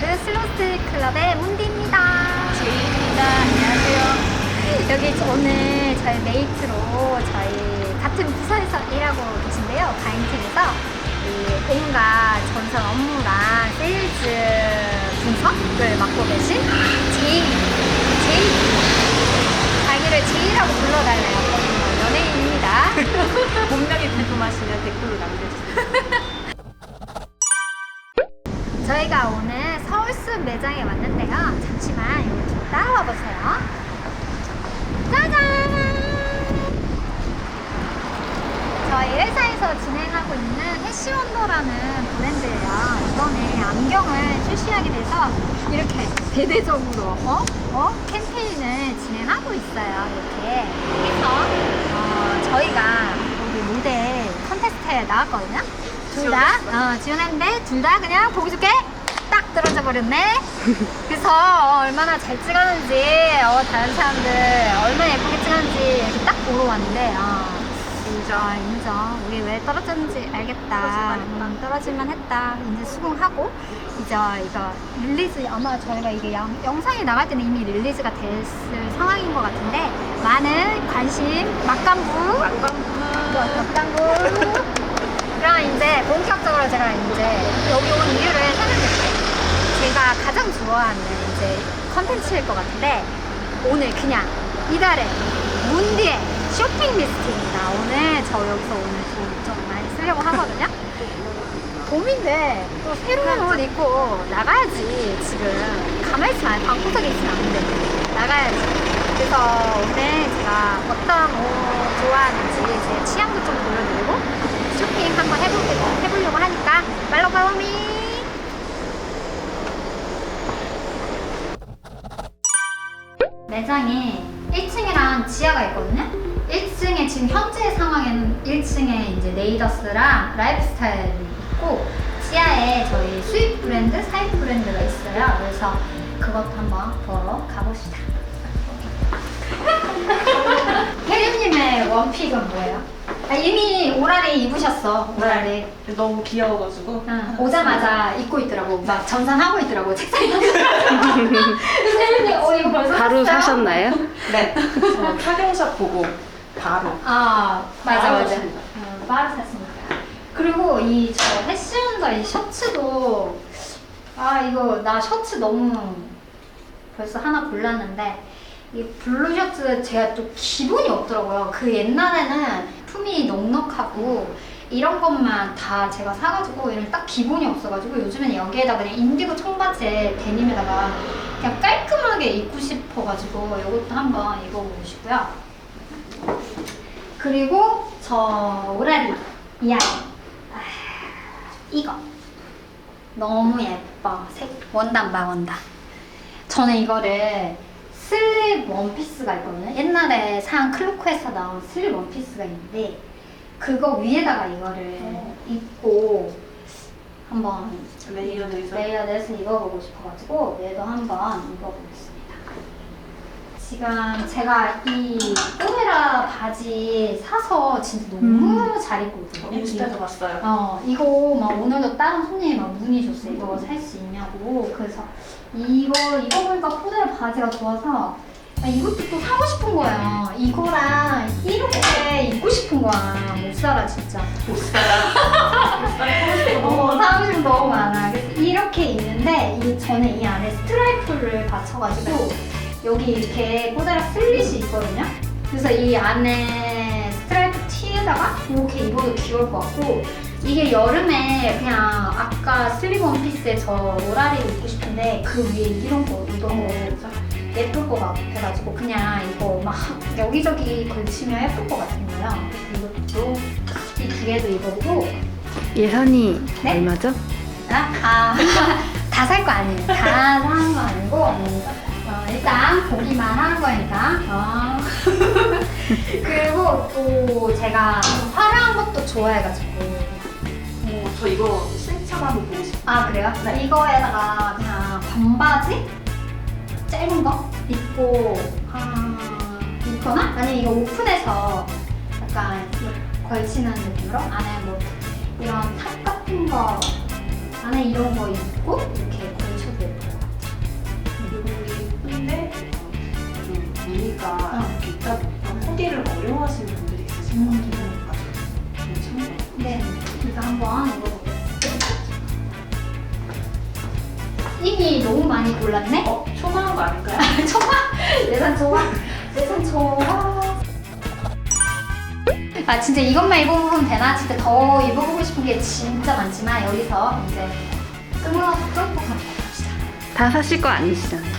네, 그 슬로스 클럽의 문디입니다. 제이입니다. 안녕하세요. 여기 오늘 저희 메이트로 저희 같은 부서에서 일하고 계신데요. 가인팀에서 이 온과 전설 업무랑 세일즈 분석을 맡고 계신 제이, 제이. 자기를 제이라고 불러달래요. 연예인입니다. 본명이 궁금하시면 댓글로 남겨주세요. 저희가 오늘 서울숲 매장에 왔는데요. 잠시만 여기 좀 따라와 보세요. 짜잔! 저희 회사에서 진행하고 있는 해시원더라는 브랜드예요. 이번에 안경을 출시하게 돼서 이렇게 대대적으로 어? 어? 캠페인을 진행하고 있어요. 이렇게 해서 어, 저희가 여기 모델 컨테스트에 나왔거든요. 둘 다? 어, 지원했는데 둘 다 그냥 보기 좋게 딱 떨어져 버렸네. 그래서 어, 얼마나 잘 찍었는지 어, 다른 사람들 얼마나 예쁘게 찍었는지 이렇게 딱 보러 왔는데 어, 인정 인정. 우리 왜 떨어졌는지 알겠다. 떨어질만 했다. 음, 떨어질만 했다. 이제 수긍하고 이제 이거 릴리즈 아마 저희가 이게 영, 영상이 나갈 때는 이미 릴리즈가 됐을 상황인 것 같은데 많은 관심 막간부 관광부 덕당구 그럼 이제 본격적으로 제가 이제 여기 온 이유를 설명드릴게요. 제가 가장 좋아하는 이제 컨텐츠일 것 같은데 오늘 그냥 이달의 문디의 쇼핑 리스트입니다. 오늘 저 여기서 오늘 돈 좀 많이 쓰려고 하거든요. 봄인데 또 새로운 옷 입고 나가야지 지금 가만히 있으면 안 돼. 방구석에 있으면 안 돼. 나가야지. 그래서 오늘 제가 어떤 옷 좋아하는지 제 취향도 좀 보여드리고 쇼핑 한번 해보려고, 해보려고 하니까 말로 가오미 매장에 1층이랑 지하가 있거든요. 1층에 지금 현재 상황에는 1층에 이제 네이더스랑 라이프스타일이 있고 지하에 저희 수입 브랜드, 사입 브랜드가 있어요. 그래서 그것도 한번 보러 가봅시다. 혜림님의 원픽은 뭐예요? 아, 이미 오라리 입으셨어. 오라리. 너무 귀여워가지고 응, 오자마자 입고 있더라고. 막 전산하고 있더라고. 책상에. 혜림이 어 이거 벌써 바로 샀어요? 사셨나요? 네 저 착용샷 보고 바로 아 맞아 바로 맞아. 샀습니다. 어, 바로 샀습니다. 그리고 이 저 패션과 이 셔츠도 아 이거 나 셔츠 너무 벌써 하나 골랐는데 이 블루 셔츠 제가 또 기분이 없더라고요. 그 옛날에는 품이 넉넉하고 이런 것만 다 제가 사가지고 이런 딱 기분이 없어가지고 요즘엔 여기에다 그냥 인디고 청바지에 데님에다가 그냥 깔끔하게 입고 싶어가지고 이것도 한번 입어보고 싶고요. 그리고 저 오라리 이 아이. 아, 이거. 너무 예뻐. 색 원단 봐 원단. 저는 이거를 슬립 원피스가 있거든요. 옛날에 산 클로크에서 나온 슬립 원피스가 있는데 그거 위에다가 이거를 입고 한번 레이어드해서? 레이어드해서 입어보고 싶어가지고 얘도 한번 입어보겠습니다. 지금 제가 이 꼬메라 바지 사서 진짜 너무 잘 입고 있거든요. 인스타에서 봤어요 어, 이거 막 오늘도 다른 손님이 막 문의 줬어요. 이거 살 수 있냐고. 그래서 이거 입어보니까 포대라 바지가 좋아서 아, 이것도 또 사고 싶은 거예요. 이거랑 이렇게 입고 싶은 거야. 못 살아 진짜. 못 살아 어, 사고 싶은 거 너무 많아. 그래서 이렇게 있는데 이 저는 이 안에 스트라이프를 받쳐가지고 여기 이렇게 꼬다락 슬릿이 있거든요. 그래서 이 안에 스트라이프 티에다가 이렇게 입어도 귀여울 것 같고 이게 여름에 그냥 아까 슬립 원피스에 저 오라리 입고 싶은데 그 위에 이런 거 이런 거 예쁠 것 같아가지고 그냥 이거 막 여기저기 걸치면 예쁠 것 같은 거예요. 이것도 이두 개도 입어보고 예산이 네? 얼마죠? 아, 다살 거 아니에요. 다 어, 일단 보기만 하는 거니까. 어. 그리고 또 제가 화려한 것도 좋아해가지고. 어, 저 이거 실참 한번 보고 싶어요 아, 그래요? 네. 이거에다가 그냥 반바지? 짧은 거? 입고, 아, 입거나? 아니면 이거 오픈해서 약간 걸치는 느낌으로? 안에 뭐 이런 탑 같은 거, 안에 이런 거 입고 이렇게 예쁜데 좀 보니까 어. 보니까 코디를 어려워하시는 분들이 있으신 것 같아요. 좀 참고. 네, 이거 한번. 이미 너무 많이 골랐네? 어? 초과한 거 아닐까요? 좋아! 예산 좋아! 예산 좋아! 아 진짜 이것만 입어보면 되나? 진짜 더 입어보고 싶은 게 진짜 많지만 여기서 이제 끊어서 끊고 봅시다. 다 사실 거 아니시잖아요.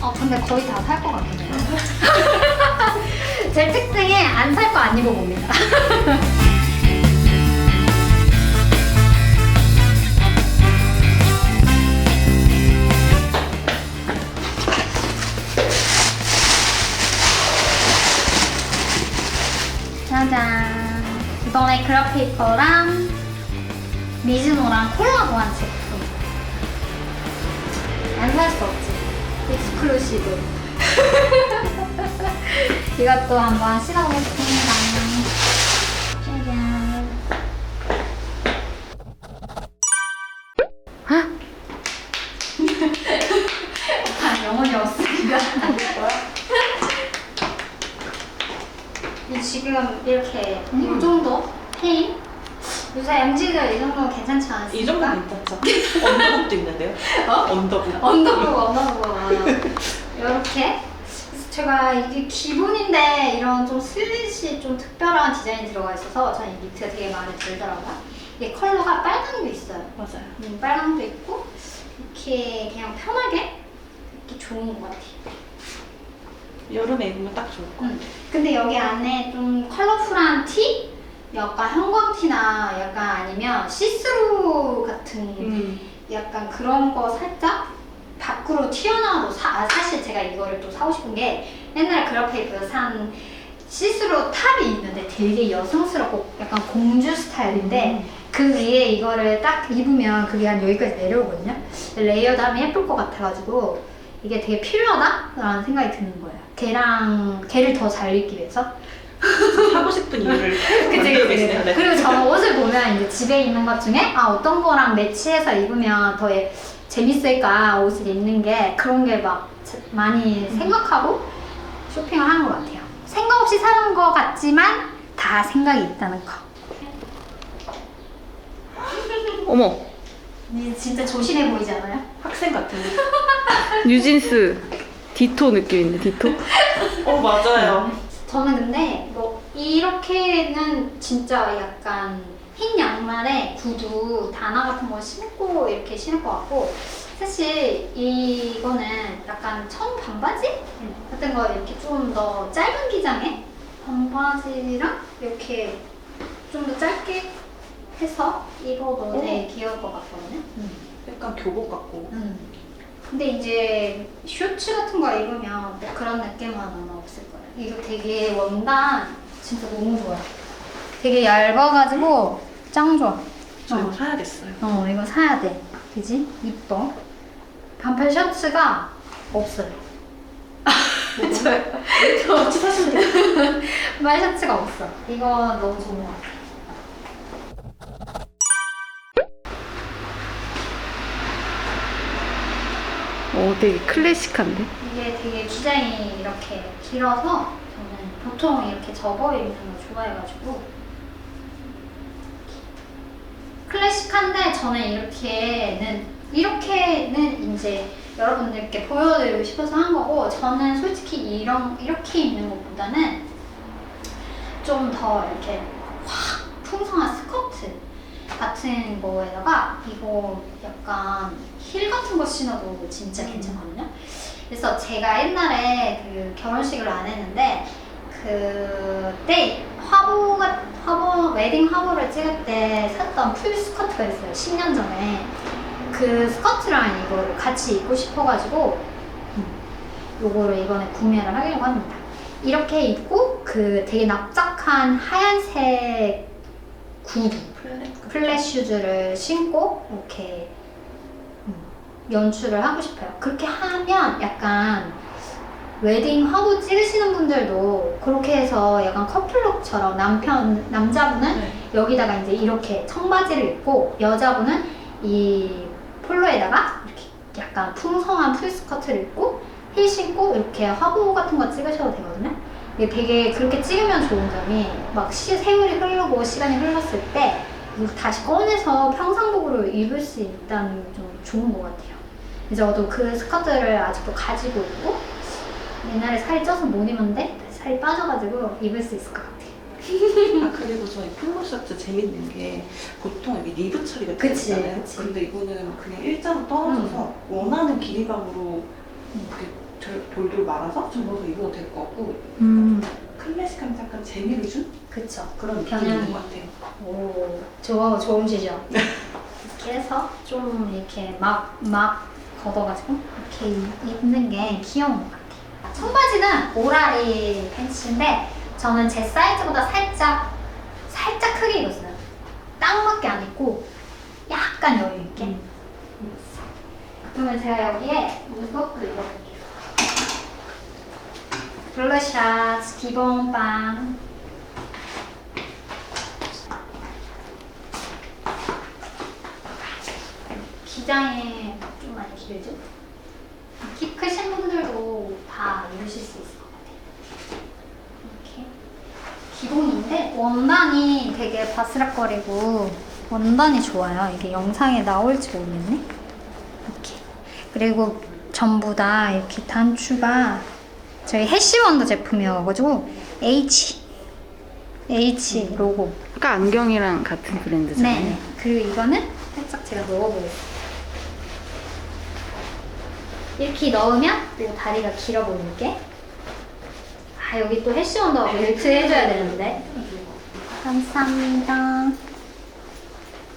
어 근데 거의 다 살 것 같긴 해요. 제 특징에 안 살 거 안 입어봅니다. 이것도 한번 신어보겠습니다. 짜잔. 아, 영혼이 없습니다. 이 지금 이렇게 이 정도 페인? 요새 MG들 이 정도 괜찮지 않습니까? 이 정도는 괜찮죠? 언더북도 있는데요? 어? 언더북. 언더북 언더북 이렇게 제가 이게 기본인데 이런 좀 슬릿이 좀 특별한 디자인이 들어가 있어서 저는 이 니트가 되게 마음에 들더라고요 이게 컬러가 빨간도 있어요 맞아요. 음, 빨간도 있고 이렇게 그냥 편하게 입기 좋은 것 같아요 여름에 입으면 딱 좋을 것 같아요. 음. 근데 여기 안에 좀 컬러풀한 티? 약간 형광티나 약간 아니면 시스루 같은 음. 약간 그런 거 살짝 밖으로 튀어나와도 사, 아, 사실 제가 이거를 또 사고 싶은 게 옛날에 그라페이프에서 산 시스루 탑이 있는데 되게 여성스럽고 약간 공주 스타일인데 그 위에 이거를 딱 입으면 그게 한 여기까지 내려오거든요. 레이어드 하면 예쁠 것 같아가지고 이게 되게 필요하다라는 생각이 드는 거예요. 걔랑 걔를 더 잘 입기 위해서. 사고 싶은 이유를 그치, 그치. 네. 그리고 저는 옷을 보면 이제 집에 있는 것 중에 아 어떤 거랑 매치해서 입으면 더 예- 재밌을까 옷을 입는 게 그런 게 막 많이 생각하고 쇼핑을 하는 것 같아요. 생각 없이 사는 것 같지만 다 생각이 있다는 거. 어머, 이 진짜 조신해 보이지 않아요? 학생 같은데. 뉴진스 디토 느낌인데 디토? 어 맞아요. 저는 근데 뭐 이렇게는 진짜 약간 흰 양말에 구두 단화 같은 거 신고 이렇게 신을 것 같고 사실 이거는 약간 청 반바지 같은 거 이렇게 좀 더 짧은 기장에 반바지랑 이렇게 좀 더 짧게 해서 입어도 되게 귀여울 것 같거든요. 약간 교복 같고. 음. 근데 이제 셔츠 같은 거 입으면 뭐 그런 느낌은 아마 없을 거예요. 이거 되게 원단 진짜 너무 좋아요. 되게 얇아가지고 짱 좋아. 저 이거 어. 사야겠어요. 어, 이거 사야 돼. 그지? 이뻐. 반팔 셔츠가 없어요. 저요? 같이 사시면 돼요. 반팔 셔츠가 없어. 이거 너무 좋은 것 같아. 어, 되게 클래식한데? 이게 되게 디자인이 이렇게 길어서 저는 보통 이렇게 접어 입는 거 좋아해가지고 클래식한데 저는 이렇게는 이렇게는 이제 여러분들께 보여드리고 싶어서 한 거고 저는 솔직히 이런 이렇게 입는 것보다는 좀 더 이렇게 확 풍성한 스커트 같은 거에다가 이거 약간 힐 같은 거 신어도 진짜 괜찮거든요. 그래서 제가 옛날에 그 결혼식을 안 했는데 그때 화보가 화보 웨딩 화보를 찍을 때 샀던 풀 스커트가 있어요. 10년 전에 그 스커트랑 이거를 같이 입고 싶어가지고 음, 요거를 이번에 구매를 하려고 합니다. 이렇게 입고 그 되게 납작한 하얀색 구두 플랫. 슈즈를 신고 이렇게 음, 연출을 하고 싶어요. 그렇게 하면 약간 웨딩 화보 찍으시는 분들도 그렇게 해서 약간 커플룩처럼 남편 남자분은 네. 여기다가 이제 이렇게 청바지를 입고 여자분은 이 폴로에다가 이렇게 약간 풍성한 풀스커트를 입고 힐 신고 이렇게 화보 같은 거 찍으셔도 되거든요. 이게 되게 그렇게 찍으면 좋은 점이 막 시, 세월이 흐르고 시간이 흘렀을 때 이거 다시 꺼내서 평상복으로 입을 수 있다는 게좀 좋은 것 같아요. 이제 저도 그 스커트를 아직도 가지고 있고 옛날에 살이 쪄서 못 입었는데 살이 빠져가지고 입을 수 있을 것 같아요. 아, 그리고 저희 폴로 셔츠 재밌는 게 보통 여기 리브 처리가 그치, 되잖아요. 그치. 근데 이거는 그냥 일자로 떨어져서 원하는 길이감으로 이렇게 절- 돌돌 말아서 접어서 입어도 될 것 같고 음. 클래식한 약간 재미를 준 그쵸. 그런 변형이. 있는 것 같아요. 오, 좋아, 좋은 지죠. 이렇게 해서 좀 이렇게 막, 막 걷어가지고 이렇게 입는 게 귀여운 것 같아요. 청바지는 오라리 팬츠인데 저는 제 사이즈보다 살짝, 살짝 크게 입었어요. 딱 맞게 안 입고 약간 여유 있게 입었어요. 그러면 제가 여기에 이것도 입어볼게요. 블러샷 기본 빵 기장에 좀 많이 길죠? 키 크신 분들도 다 입으실 수 있을 것 같아요. 이렇게 기본인데 원단이 되게 바스락거리고 원단이 좋아요. 이게 영상에 나올지 모르겠네. 이렇게 그리고 전부 다 이렇게 단추가 저희 해시원더 제품이어가지고 H H 로고 아까 안경이랑 같은 브랜드잖아요. 네. 그리고 이거는 살짝 제가 넣어보겠습니다. 이렇게 넣으면 또 다리가 길어 보이게. 아 여기 또 해시원더 벨트 해줘야 되는데. 감사합니다.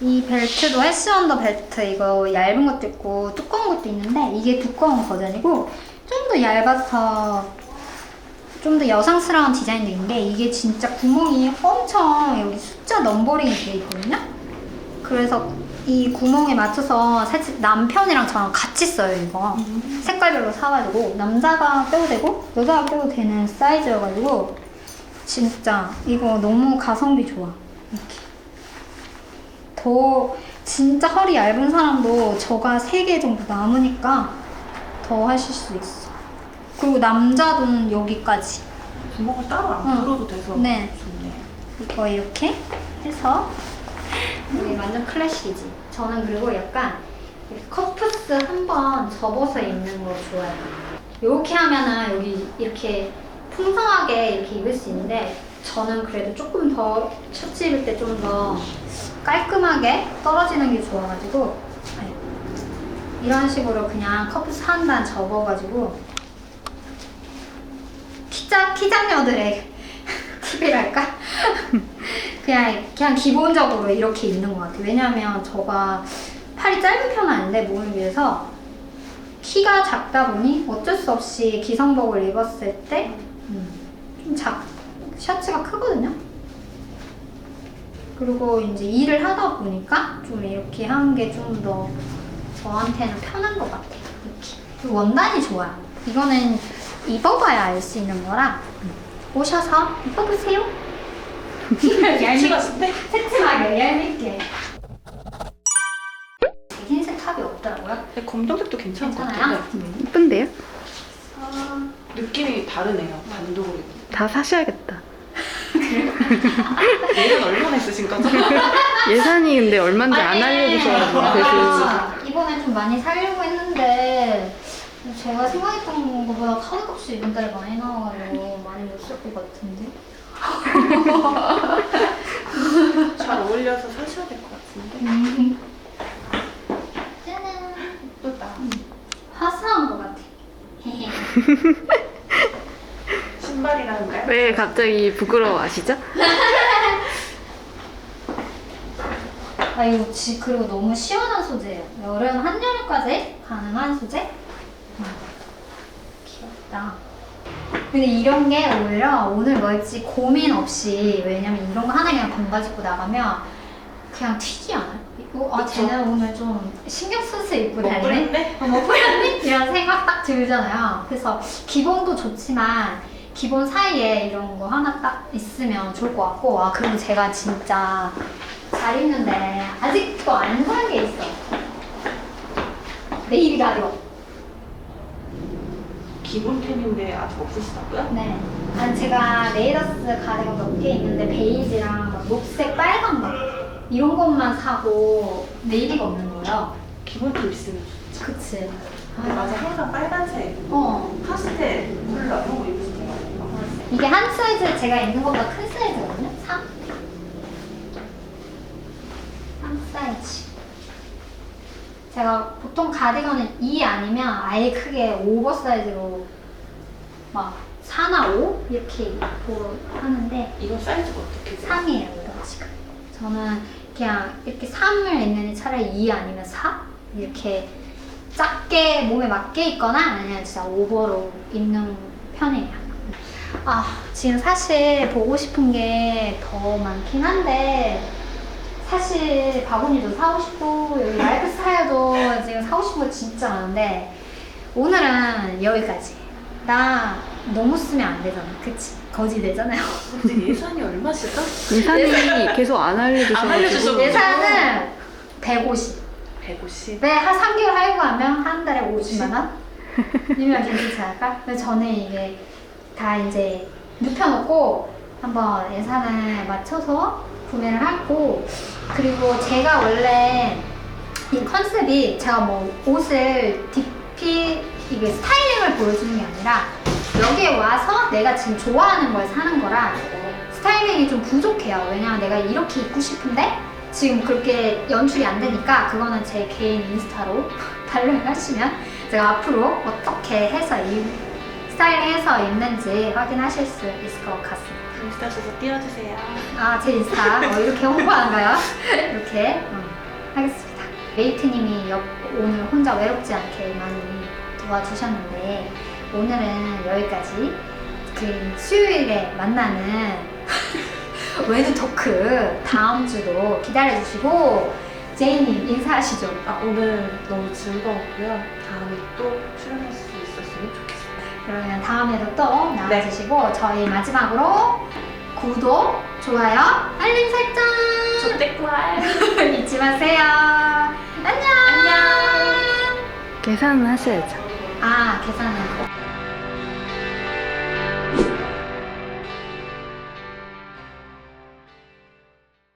이 벨트도 해시원더 벨트 이거 얇은 것도 있고 두꺼운 것도 있는데 이게 두꺼운 버전이고 좀 더 얇아서 좀 더 여성스러운 디자인도 있는데 이게 진짜 구멍이 엄청 여기 숫자 넘버링이 되어 있거든요. 그래서 이 구멍에 맞춰서 살짝 남편이랑 저랑 같이 써요 이거 색깔별로 사가지고 남자가 껴도 되고 여자가 껴도 되는 사이즈여가지고 진짜 이거 너무 가성비 좋아 이렇게 더 진짜 허리 얇은 사람도 저가 3개 정도 남으니까 더 하실 수 있어 그리고 남자도 여기까지 구멍을 따로 안 응. 뚫어도 돼서 네. 좋네요. 이거 이렇게 해서 여기 완전 클래식이지. 저는 그리고 약간 커프스 한번 접어서 입는 거 좋아해요. 이렇게 하면은 여기 이렇게 풍성하게 이렇게 입을 수 있는데 저는 그래도 조금 더 셔츠 입을 때 좀 더 깔끔하게 떨어지는 게 좋아가지고 아유, 이런 식으로 그냥 커프스 한 단 접어가지고 키작 키장녀들의 팁이랄까? 그냥 그냥 기본적으로 이렇게 입는 것 같아요. 왜냐하면 저가 팔이 짧은 편은 아닌데 몸을 위해서 키가 작다 보니 어쩔 수 없이 기성복을 입었을 때좀 작, 셔츠가 크거든요. 그리고 이제 일을 하다 보니까 좀 이렇게 하는 게좀 더 저한테는 편한 것 같아요. 이렇게. 원단이 좋아요. 이거는 입어봐야 알 수 있는 거라 오셔서 입어보세요. 얇은데 새침하게 얄밉게 흰색 탑이 없더라고요 근데 검정색도 괜찮을 것 괜찮아요? 같아요. 네. 이쁜데요? 아, 느낌이 다르네요. 단독으로. 다 사셔야겠다. 내년 얼마나 있으신 거죠? 예산이 근데 얼마인지 안 알려주셔가지고 제가 이번에 좀 많이 살려고 했는데 제가 생각했던 것보다 카드 값이 이번 달에 많이 나와가지고 많이 못 쓸 것 같은데 잘 어울려서 사셔야 될 것 같은데. 음. 짜잔 예쁘다. 화사한 것 같아 신발이라는가요? 왜 갑자기 부끄러워하시죠? 아 이거 지 그리고 너무 시원한 소재예요. 여름 한여름까지 가능한 소재. 음, 귀엽다. 근데 이런 게 오히려 오늘 뭐 입지 고민 없이 왜냐면 이런 거 하나 그냥 반바지 입고 나가면 그냥 튀지 않아요? 아 그쵸. 쟤는 오늘 좀 신경 써서 입고 뭐 다니네. 어, 뭐 뿌렸니? 이런 생각 딱 들잖아요. 그래서 기본도 좋지만 기본 사이에 이런 거 하나 딱 있으면 좋을 것 같고 아 그리고 제가 진짜 잘 입는데 아직도 안 산 게 있어. 네이비 가디건. 기본템인데 아직 없으시다고요? 네. 아니 제가 레이더스 가디건 몇개 있는데 베이지랑 막 녹색, 빨간 막 이런 것만 사고 네이비가 없는 거예요. 기본템 있으면 좋죠. 그치. 근데 맞아 항상 빨간색, 어. 파스텔 컬러 이런 거 입으시는 거 아니에요? 이게 한 사이즈 제가 입는 것보다 큰 사이즈거든요. 3. 3 사이즈. 제가 보통 가디건은 2 아니면 아예 크게 오버 사이즈로 막 4나 5 이렇게 입고 하는데 이거 사이즈가 어떻게 돼요? 3이에요, 이거 지금. 저는 그냥 이렇게 3을 입느니 차라리 2 아니면 4? 이렇게 작게 몸에 맞게 입거나 아니면 진짜 오버로 입는 편이에요. 아, 지금 사실 보고 싶은 게 더 많긴 한데 사실 바구니도 사고 싶고 여기 라이프 스타일도 지금 사고 싶은 거 진짜 많은데 오늘은 여기까지. 나 너무 쓰면 안 되잖아. 그치? 거지 되잖아요. 근데 예산이 얼마시죠? 예산이 계속 안 알려주셔가지고. 안 알려주셔서. 예산은 150. 150. 네, 한 3개월 할부하면 한 달에 50만 원? 이면 괜찮지 않을까? 근데 저는 이게 다 이제 눕혀놓고 한번 예산을 맞춰서 구매를 하고 그리고 제가 원래 이 컨셉이 제가 뭐 옷을 디피 이게 스타일링을 보여주는 게 아니라 여기에 와서 내가 지금 좋아하는 걸 사는 거라 스타일링이 좀 부족해요. 왜냐면 내가 이렇게 입고 싶은데 지금 그렇게 연출이 안 되니까 그거는 제 개인 인스타로 발령을 하시면 제가 앞으로 어떻게 해서 이 스타일링해서 입는지 확인하실 수 있을 것 같습니다. 인스타셔서 띄워주세요. 아, 제 인스타 어, 이렇게 홍보한가요? 이렇게 음, 하겠습니다. 메이트님이 옆- 오늘 혼자 외롭지 않게 많이 도와주셨는데 오늘은 여기까지 그 수요일에 만나는 외드 토크 다음 주도 기다려주시고 제이님 인사하시죠. 아, 오늘 너무 즐거웠고요. 다음에 또 출연할 수. 그러면 다음에도 또 나와주시고 저희 마지막으로 구독, 좋아요, 알림 설정 좋대꾸알. 잊지 마세요. 안녕. 안녕. 계산은 하셔야죠. 아 계산은